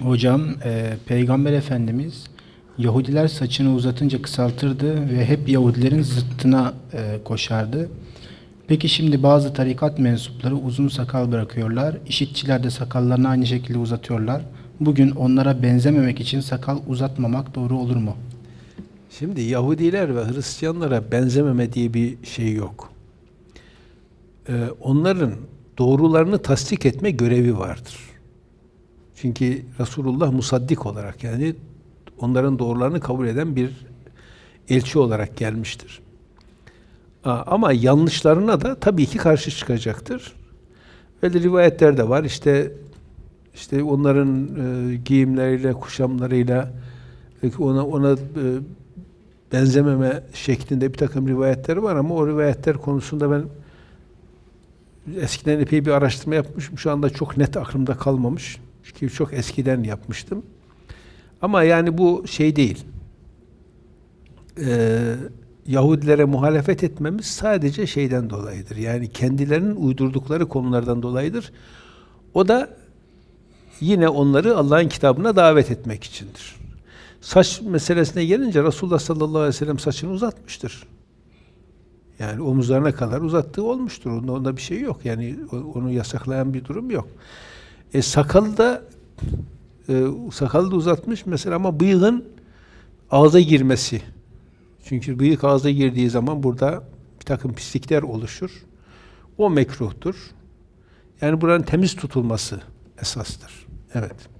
Hocam, e, Peygamber Efendimiz Yahudiler saçını uzatınca kısaltırdı ve hep Yahudilerin zıttına e, koşardı. Peki şimdi bazı tarikat mensupları uzun sakal bırakıyorlar. İşitçiler de sakallarını aynı şekilde uzatıyorlar. Bugün onlara benzememek için sakal uzatmamak doğru olur mu? Şimdi Yahudiler ve Hristiyanlara benzememe diye bir şey yok. Ee, onların doğrularını tasdik etme görevi vardır. Çünkü Resulullah musaddik olarak yani onların doğrularını kabul eden bir elçi olarak gelmiştir. Ama yanlışlarına da tabii ki karşı çıkacaktır. Öyle rivayetler de var. İşte işte onların e, giyimleriyle, kuşamlarıyla e, ona ona e, benzememe şeklinde bir takım rivayetleri var ama o rivayetler konusunda ben eskiden epey bir araştırma yapmışım. Şu anda çok net aklımda kalmamış. Çünkü çok eskiden yapmıştım. Ama yani bu şey değil. Ee, Yahudilere muhalefet etmemiz sadece şeyden dolayıdır. Yani kendilerinin uydurdukları konulardan dolayıdır. O da yine onları Allah'ın kitabına davet etmek içindir. Saç meselesine gelince Resulullah sallallahu aleyhi ve sellem saçını uzatmıştır. Yani omuzlarına kadar uzattığı olmuştur. Onda, onda bir şey yok. Yani onu yasaklayan bir durum yok. E, sakalı da e, sakalı da uzatmış mesela ama bıyığın ağza girmesi. Çünkü bıyık ağza girdiği zaman burada bir takım pislikler oluşur. O mekruhtur. Yani buranın temiz tutulması esastır. Evet.